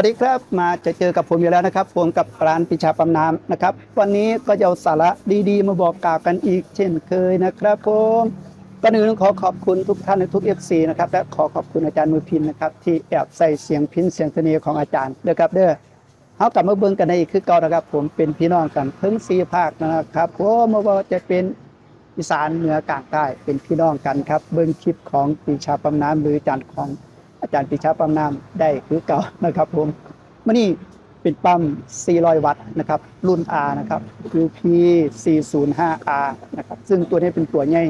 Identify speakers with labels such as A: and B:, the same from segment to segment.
A: สวัสดีครับมาจะเจอกับผมอยู่แล้วนะครับผมกับร้านปิชาปั๊มน้ำนะครับ วันนี้ก็จะเอาสาระดีๆ มาบอกกล่าวกันอีกเช่นเคยนะครับผมก่อนอื่นขอขอบคุณทุกท่านในทุก FC นะครับและขอขอบคุณอาจารย์มือพินนะครับที่แอบใส่เสียงพินเสียงเสน่ห์ของอาจารย์เด้อครับเด้อเขากลับมาเบิ่งกันในอีกคือเก่านะครับ ผมเป็นพี่น้องกันเพิ่งสี่ภาคนะครับผมไม่ว่าจะเป็นอีสานเหนือกลางใต้เป็นพี่น้องกันครับ เบิ่งคลิปของปิชาปั๊มน้ำหรืออาจารย์ของ อาจารย์ปิชาปั๊มน้ำได้คือเก่านะครับผมมื่อนี้เป็นปั๊ม 400 วัตต์นะครับ รุ่น R นะครับ UP 405R นะครับ ซึ่งตัวนี้เป็นตัวใหญ่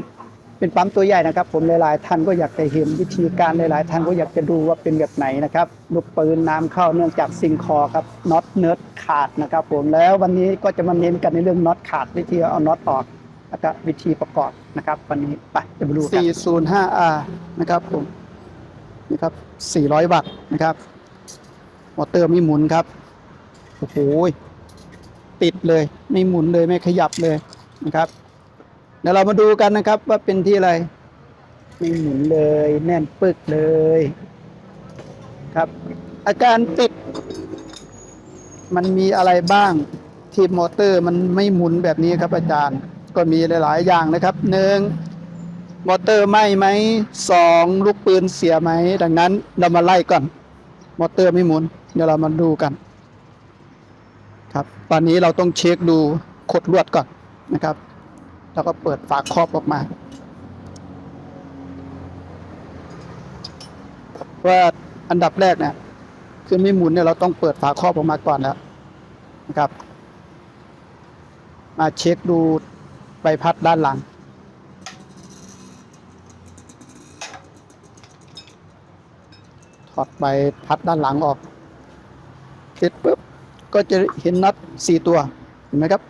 A: เป็นปั๊มตัวใหญ่นะครับ ผมหลายๆท่านก็อยากจะเห็นวิธีการหลายๆท่านก็อยากจะดูว่าเป็นแบบไหนนะครับลูกปืนน้ำเข้าเนื่องจากซิงคอครับน็อตเนิร์ดขาดนะครับ ผมแล้ววันนี้ก็จะมาเน้นกันในเรื่องน็อตขาดวิธีเอาน็อตออกแล้วก็วิธีประกอบนะครับ วันนี้ไปจะมาดูกัน 405R นะครับผมนะครับ 400 วัตต์นะครับ มอเตอร์ไม่หมุนครับ โอ้โห ติดเลย ไม่หมุนเลย ไม่ขยับเลยนะครับ เดี๋ยวเรามาดูกันนะครับว่าเป็นที่อะไร ไม่หมุนเลย แน่นปึกเลย ครับ อาการติด มันมีอะไรบ้างที่มอเตอร์มันไม่หมุนแบบนี้ครับอาจารย์ ก็มีหลาย ๆ อย่างนะครับหนึ่ง มอเตอร์ไหม้ไหมสองลูกปืนเสียไหม ดังนั้นเรามาไล่ก่อน มอเตอร์ไม่หมุน เดี๋ยวเรามาดูกัน ครับ ตอนนี้เราต้องเช็คดูขดลวดก่อนนะครับ แล้วก็เปิดฝาครอบออกมา ว่าอันดับแรกเนี่ยคือไม่หมุนเนี่ยเราต้องเปิดฝาครอบออกมาก่อนแล้วนะครับ มาเช็คดูใบพัดด้านหลัง อดใบพัดด้านหลังออก เสร็จปุ๊บ ก็จะเห็นน็อตสี่ตัว เห็นไหมครับ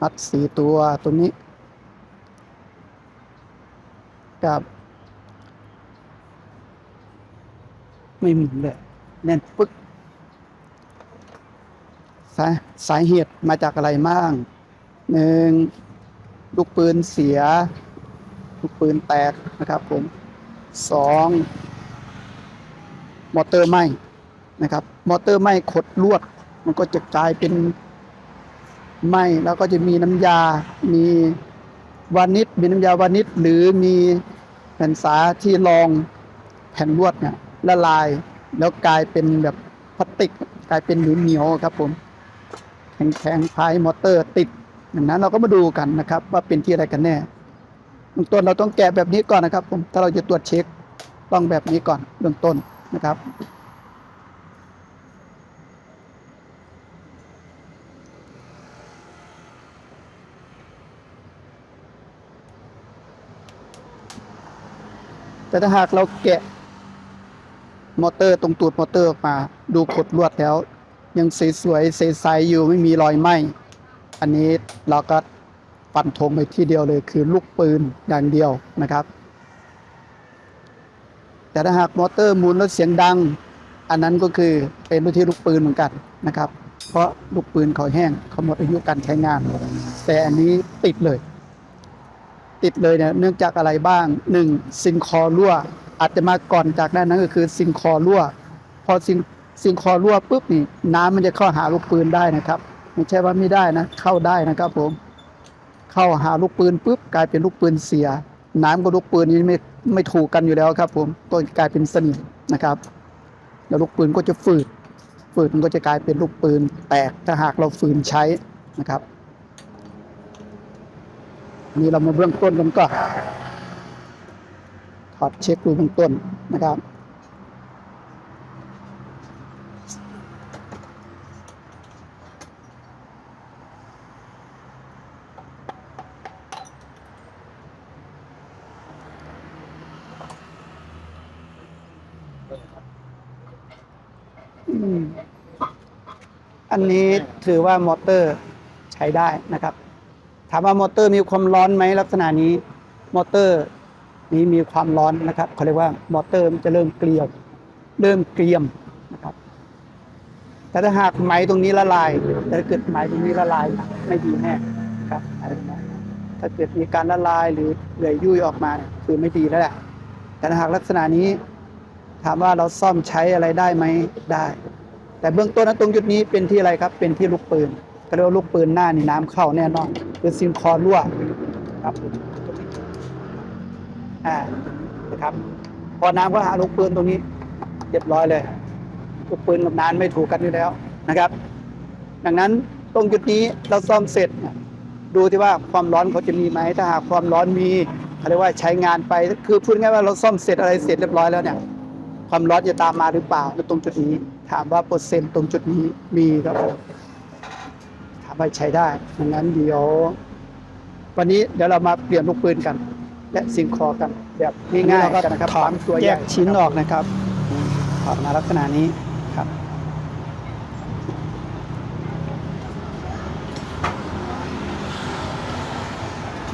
A: น็อตสี่ตัวตรงนี้กับไม่หมุนเลยแน่นปึ๊กสาสาเหตุมาจากอะไรบ้างหนึ่งลูกปืนเสีย ลูกปืนแตกนะครับผม สองมอเตอร์ไหมนะครับ มอเตอร์ไหมขดลวด มันก็จะกลายเป็นไหมแล้วก็จะมีน้ำยา มีวานิชมีน้ำยาวานิชหรือมีแผ่นสาที่รองแผ่นลวดเนี่ยละลาย แล้วกลายเป็นแบบพลาสติก กลายเป็นเหนียวๆครับผมแข็งๆพายมอเตอร์ติดอย่างนั้นเราก็มาดูกันนะครับ ว่าเป็นที่อะไรกันแน่ บื้องต้นเราต้องแกะแบบนี้ก่อนนะครับผมถ้าเราจะตรวจเช็คต้องแบบนี้ก่อนเบื้องต้นนะครับ แต่ถ้าหากเราแกะมอเตอร์ตรงตูดมอเตอร์ออกมาดูขดลวดแล้ว ยังสวยๆใสๆอยู่ไม่มีรอยไหมอันนี้เราก็ ฟันธงไปที่เดียวเลยคือลูกปืนอย่างเดียวนะครับ แต่ถ้าหากมอเตอร์หมุนแล้วเสียงดัง อันนั้นก็คือเป็นวิธีลูกปืนเหมือนกันนะครับ เพราะลูกปืนเขาแห้งเขาหมดอายุการใช้งาน แต่อันนี้ติดเลย ติดเลยเนี่ยเนื่องจากอะไรบ้างหนึ่งซิงคอรั่ว อาจจะมาก่อนจากนั้นนั้นก็คือซิงคอรั่ว พอซิงซิงคอรั่วปุ๊บนี่น้ำมันจะเข้าหาลูกปืนได้นะครับ ไม่ใช่ว่าไม่ได้นะ เข้าได้นะครับผม เข้าหาลูกปืนปุ๊บกลายเป็นลูกปืนเสีย น้ำกับลูกปืนนี่ไม่ไม่ถูกกันอยู่แล้วครับ ผมก็กลายเป็นสนิมนะครับ แล้วลูกปืนก็จะฝืดฝืดมันก็จะกลายเป็นลูกปืนแตกถ้าหากเราฝืนใช้นะครับนนี่เรามาเบื้องต้นกันก่อนถอดเช็คดูเบื้องต้นนะครับ นนี้ถือว่ามอเตอร์ใช้ได้นะครับ ถามว่ามอเตอร์มีความร้อนไหมลักษณะนี้มอเตอร์นี้มีความร้อนนะครับเขาเรียกว่ามอเตอร์มันจะเริ่มเกลียว เริ่มเกรียมนะครับ แต่ถ้าหากไหมตรงนี้ละลาย แต่ถ้าเกิดไหมตรงนี้ละลายไม่ดีแน่ครับอะไรประถ้าเกิดมีการละลายหรือเหลื่อยยุ่ยออกมาคือไม่ดีแล้วแหละแต่ถ้าหากลักษณะนี้ ถามว่าเราซ่อมใช้อะไรได้ไหมได้ แต่เบื้องต้นนะตรงจุดนี้เป็นที่อะไรครับเป็นที่ลูกปืนก็เรียกว่าลูกปืนหน้านี่น้ำเข้าแน่นอนคือซิมคอรั่วครับอ่านะครับ พอน้ำก็หาลูกปืนตรงนี้เรียบร้อยเลยลูกปืนกับน้ำไม่ถูกกันอยู่แล้วนะครับ ดังนั้นตรงจุดนี้เราซ่อมเสร็จ ดูที่ว่าความร้อนเขาจะมีไหมถ้าหากความร้อนมีเขาเรียกว่าใช้งานไปคือพูดง่ายว่าเราซ่อมเสร็จอะไรเสร็จเรียบร้อยแล้วเนี่ย ความร้อนจะตามมาหรือเปล่าในตรงจุดนี้ ถามว่าเปอร์เซ็นต์ตรงจุดนี้มีครับผมถามว่าใช้ได้ดังนั้นเดี๋ยว วันนี้เดี๋ยวเรามาเปลี่ยนลูกปืนกัน และซิงคอกันแบบง่ายๆกันนะครับปั๊มตัวแยกชิ้นออกนะครับถอดมาลักษณะนี้ครับ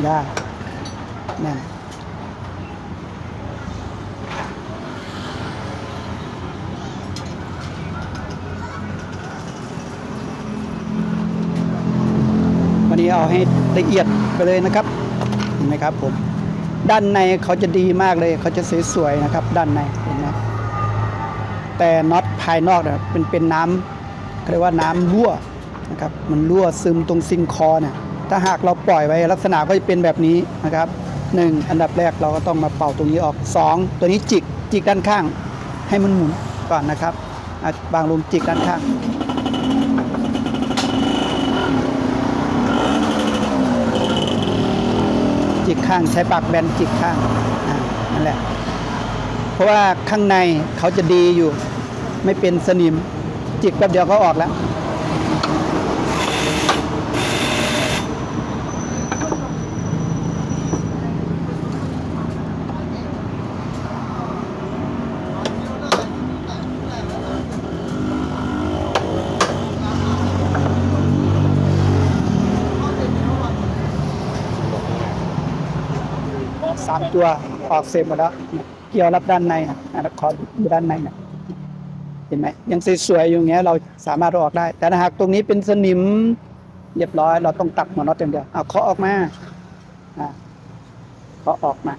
A: ได้แน่น วันนี้เอาให้ละเอียดไปเลยนะครับเห็นไหมครับผมด้านในเขาจะดีมากเลยเขาจะสวยๆนะครับ ด้านในเห็นไหมแต่น็อตภายนอกเนี่ยเป็นเป็นน้ำเขาเรียกว่าน้ำรั่วนะครับมันรั่วซึมตรงซิงคอเนี่ยถ้าหากเราปล่อยไว้ลักษณะก็จะเป็นแบบนี้นะครับหนึ่งอันดับแรกเราก็ต้องมาเป่าตรงนี้ออกสองตัวนี้จิกจิกด้านข้าง ให้มันหมุนก่อนนะครับบางลมจิกด้านข้าง จิกข้าง ใช้ปากแบนจิกข้างนั่นแหละ เพราะว่าข้างในเขาจะดีอยู่ ไม่เป็นสนิมจิกแป๊บเดียวก็ออกแล้วามตัวออกเซฟหมดแล้ว เกี่ยวรับด้านในนะอะขอดูด้านในนะเห็นไหมยังสวยๆอยู่เงี้ยเราสามารถออกได้ แต่หากตรงนี้เป็นสนิมเรียบร้อย เราต้องตัดหัวน็อตอย่างเดียวเอาเคาะออกมาอ่าเคาะออกมา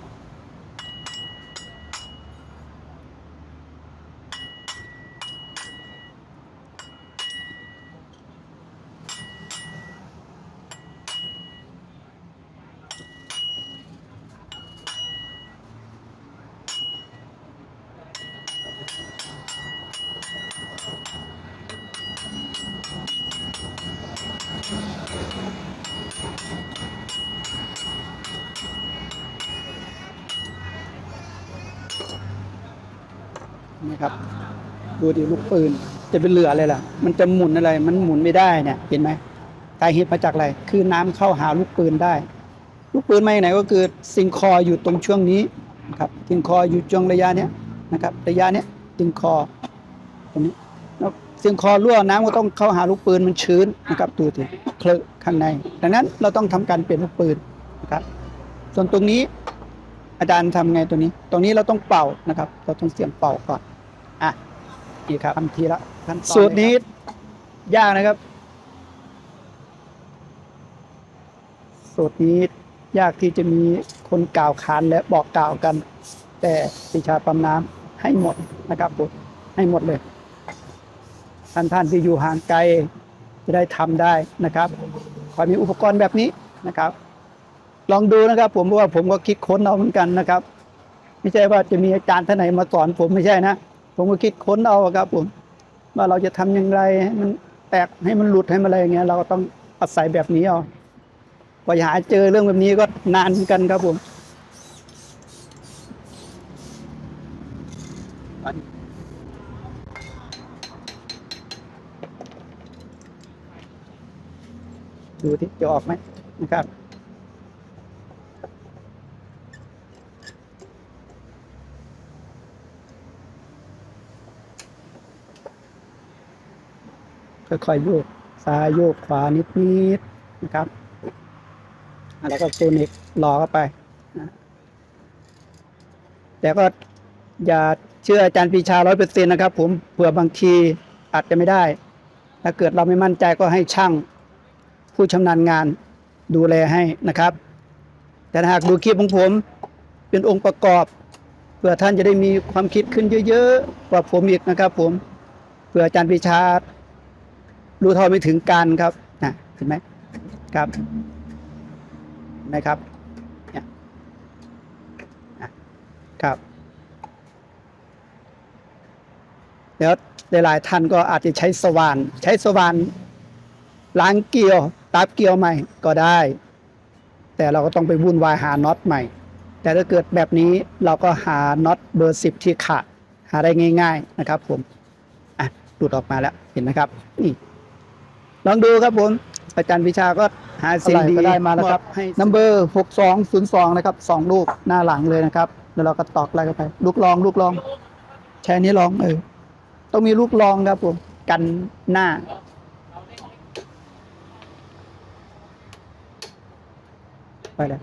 A: นี่ครับ ดูดิลูกปืน จะเป็นเหลืออะไรล่ะ มันจะหมุนอะไร มันหมุนไม่ได้เนี่ยเห็นไหมสาเหตุมาจากอะไร คือน้ำเข้าหาลูกปืนได้ ลูกปืนมาจากไหนก็คือซิงคออยู่ตรงช่วงนี้นะครับซิงคออยู่ช่วงระยะเนี้ยนะครับ ระยะเนี้ยซิงคอตรงนี้แล้วซิงคอรั่วน้ำก็ต้องเข้าหาลูกปืนมันชื้นนะครับดูสิเคลอะข้างใน ดังนั้นเราต้องทำการเปลี่ยนลูกปืนนะครับ ส่วนตรงนี้อาจารย์ทำไงตัวนี้ ตรงนี้เราต้องเป่านะครับ เราต้องเสียงเป่าก่อน อะนี่ครับทำทีละขั้นตอนสูตรนี้ยากนะครับ สูตรนี้ยากที่จะมีคนกล่าวขานและบอกกล่าวกัน แต่ปิชาปั๊มน้ำให้หมดนะครับผมให้หมดเลย ท่านท่านที่อยู่ห่างไกลจะได้ทำได้นะครับขอมีอุปกรณ์แบบนี้นะครับ ลองดูนะครับ ผมเพราะว่าผมก็คิดค้นเอาเหมือนกันนะครับ ไม่ใช่ว่าจะมีอาจารย์ท่านไหนมาสอนผมไม่ใช่นะ ผมก็คิดค้นเอาครับผมว่าเราจะทำอย่างไรให้มันแตกให้มันหลุดให้มันอะไรอย่างเงี้ยเราก็ต้องอาศัยแบบนี้เอากว่าจะหาเจอเรื่องแบบนี้ก็นานเหมือนกันครับผมดูที่จะออกไหมนะครับ ค่อยๆโยกซ้ายโยกขวานิดๆนะครับแล้วก็ตัวเน็กรอเข้าไปนะแต่ก็อย่าเชื่ออาจารย์ปีชาร้อยเปอร์เซ็นต์นะครับ ผมเผื่อบางทีอาจจะไม่ได้ ถ้าเกิดเราไม่มั่นใจก็ให้ช่างผู้ชำนาญงานดูแลให้นะครับ แต่หากดูคลิปของผมเป็นองค์ประกอบ เพื่อท่านจะได้มีความคิดขึ้นเยอะๆกว่าผมอีกนะครับ ผมเพื่ออาจารย์ปีชา รู้เท่าไม่ถึงการครับนะเห็นไหมครับเห็นไหมครับเนี่ยอะครับ แล้วหลายๆท่านก็อาจจะใช้สว่าน ใช้สว่านล้างเกลียวตับเกลียวใหม่ก็ได้ แต่เราก็ต้องไปวุ่นวายหาน็อตใหม่ แต่ถ้าเกิดแบบนี้เราก็หาน็อตเบอร์สิบที่ขาดหาได้ง่าย ๆ นะครับ ผมอะหลุดออกมาแล้วเห็นไหมครับนี่ ลองดูครับผม อาจารย์วิชาก็หาสิ่งดี
B: อะไรก็ได้มาแล้วครับ
A: ให้นัมเบอร์หกสองศูนย์สองนะครับสองลูกหน้าหลังเลยนะครับแล้วเราก็ตอกอะไรเข้าไป ลูกลองลูกลองแชร์นี้ลองเออต้องมีลูกรองครับผมกันหน้าไปเลย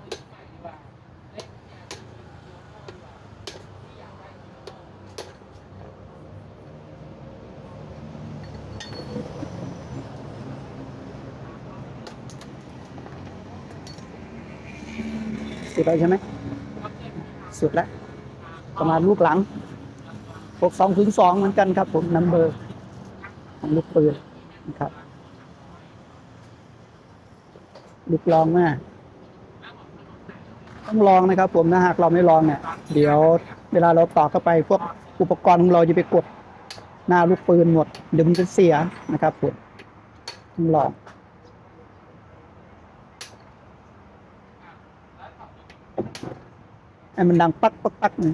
A: สุดแล้วใช่ไหมสุดแล้ว ประมาณลูกหลังหกสองถึงสองเหมือนกันครับ ผมนัมเบอร์ของลูกปืนนะครับ ลูกลองมาต้องลองนะครับ ผมถ้าหากเราไม่ลองเนี่ย เดี๋ยวเวลาเราต่อเข้าไป พวกอุปกรณ์ของเราจะไปกดหน้าลูกปืนหมดเดี๋ยวมันจะเสียนะครับผมต้องลอง ให้มันดังปักปักปักนี่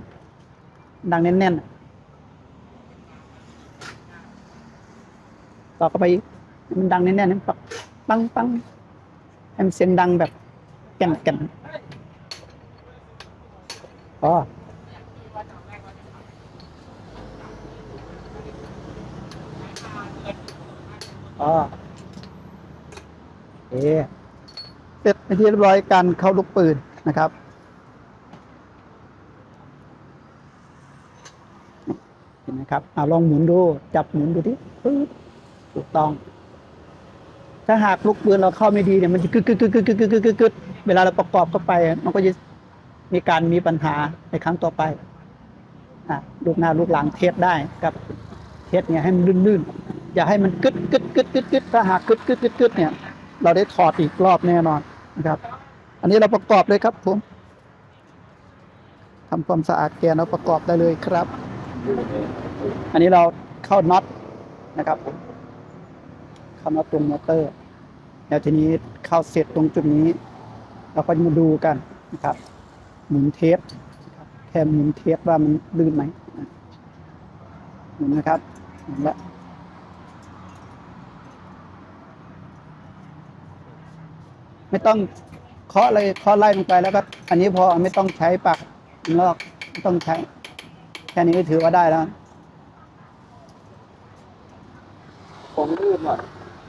A: ดังแน่นๆอะต่อเข้าไปอีกให้มันดังแน่นๆนะปักปังปังให้มันเสียงดังแบบแก่นแก่นอ๋ออ๋อโอเคเสร็จเป็นที่เรียบร้อยการเข้าลูกปืนนะครับ ครับอลองหมุนดู จับหมุนดูที่ถูกต้อง ถ้าหากลูกปืนเราเข้าไม่ดีเนี่ยมันจะกึกกึกกึกกึกกึกกึกกึกเวลาเราประกอบเข้าไป มันก็จะมีการมีปัญหาในครั้งต่อไปอะลูกหน้าลูกหลังเทสได้กับเทสเนี่ยให้มันลื่นๆอย่าให้มันกึดกึดกึดกึดกึดถ้าหากกึดกึดกึดกึดเนี่ย เราได้ถอดอีกรอบแน่นอนนะครับ อันนี้เราประกอบเลยครับผมทำความสะอาดแกนเราประกอบได้เลยครับ อันนี้เราเข้าน็อตนะครับเข้าน็อตตรงมอเตอร์ แล้วทีนี้เข้าเสร็จตรงจุดนี้ เราก็จะมาดูกันนะครับ หมุนเทสนะครับแค่หมุนเทสว่ามันลื่นไหมหมุนนะครับหมุนแล้วไม่ต้องเคาะเลยเคาะไล่ลงไปแล้วก็ อันนี้พอไม่ต้องใช้ปากลอกไม่ต้องใช้ แค่นี้ก็ถือว่าได้แล้ว
B: ผมลื่นหน่อย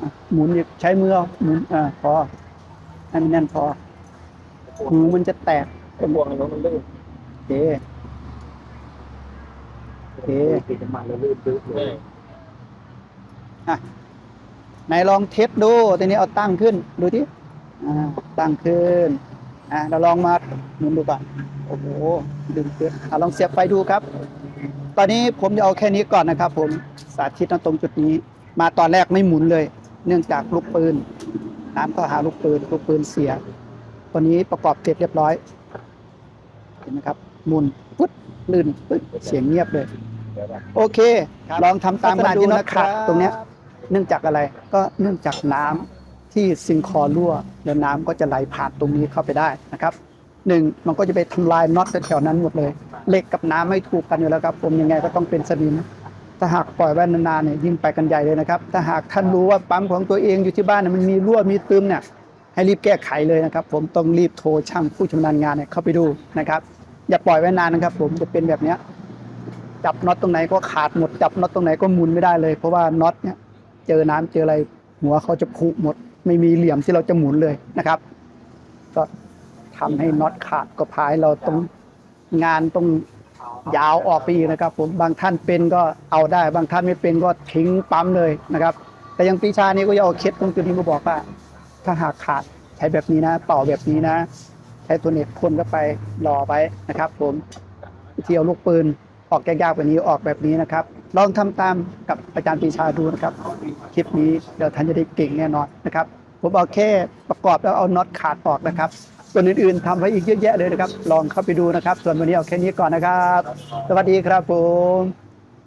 A: อะหมุนอีกใช้มือเอาหมุนอ่าพอให้มันแน่นพอหูมันจะแตก
B: ไอ้พวงนั้นมันลื่น
A: โอเคโอเค
B: ติดน้ำมันแล้วลื่นตื้อเลย
A: อะไหนลองเทสดูทีนี้เอาตั้งขึ้น ดูที่อ่าตั้งขึ้น อ่าเราลองมาหมุนดูก่อนโอ้โหดึงขึ้นอะลองเสียบไฟดูครับ ตอนนี้ผมจะเอาแค่นี้ก่อนนะครับ ผมสาธิตตรงจุดนี้ มาตอนแรกไม่หมุนเลย เนื่องจากลูกปืนน้ำก็หาลูกปืนลูกปืนเสียตัวนี้ประกอบเสร็จเรียบร้อยเห็นไหมครับหมุนปุ๊บลื่นปึ๊บเสียงเงียบเลย โอเค ลองทำตามกันดูนะครับ ตรงเนี้ยเนื่องจากอะไรก็เนื่องจากน้ำ ที่ซิงคอรั่วแล้วน้ำก็จะไหลผ่านตรงนี้เข้าไปได้นะครับหนึ่งมันก็จะไปทำลายน็อตแถวๆนั้นหมดเลยเหล็กกับน้ำไม่ถูกกันอยู่แล้วครับ ผมยังไงก็ต้องเป็นสนิมถ้าหากปล่อยไว้นานๆเนี่ยยิ่งไปกันใหญ่เลยนะครับ ถ้าหากท่านรู้ว่าปั๊มของตัวเองอยู่ที่บ้านเนี่ยมันมีรั่วมีซึมเนี่ยให้รีบแก้ไขเลยนะครับ ผมต้องรีบโทรช่างผู้ชำนาญงานเนี่ยเข้าไปดูนะครับ อย่าปล่อยไว้นานนะครับ ผมจะเป็นแบบเนี้ยจับน็อตตรงไหนก็ขาดหมดจับน็อตตรงไหนก็หมุนไม่ได้เลย เพราะว่าน็อตเนี่ยเจอน้ำเจออะไรหัวเขาจะพุหมด ไม่มีเหลี่ยมที่เราจะหมุนเลยนะครับ ก็ทำให้น็อตขาดก็พายเราต้องงานต้องยาวออกไปอีกนะครับ ผมบางท่านเป็นก็เอาได้ บางท่านไม่เป็นก็ทิ้งปั๊มเลยนะครับ แต่ยังปีชานี้ก็จะเอาเคสตรงจุดนี้มาบอกว่า ถ้าหากขาดใช้แบบนี้นะต่อแบบนี้นะ ใช้ตัวเน็ตพ่นเข้าไปรอไว้นะครับ ผมวิธีเอาลูกปืน ออกยากๆแบบนี้ออกแบบนี้นะครับ ลองทำตามกับอาจารย์ปีชาดูนะครับ คลิปนี้เดี๋ยวท่านจะได้เก่งแน่นอนนะครับ ผมเอาแค่ประกอบแล้วเอาน็อตขาดออกนะครับ ส่วนอื่นๆทำไว้อีกเยอะแยะเลยนะครับ ลองเข้าไปดูนะครับ ส่วนวันนี้เอาแค่นี้ก่อนนะครับ สวัสดีครับผม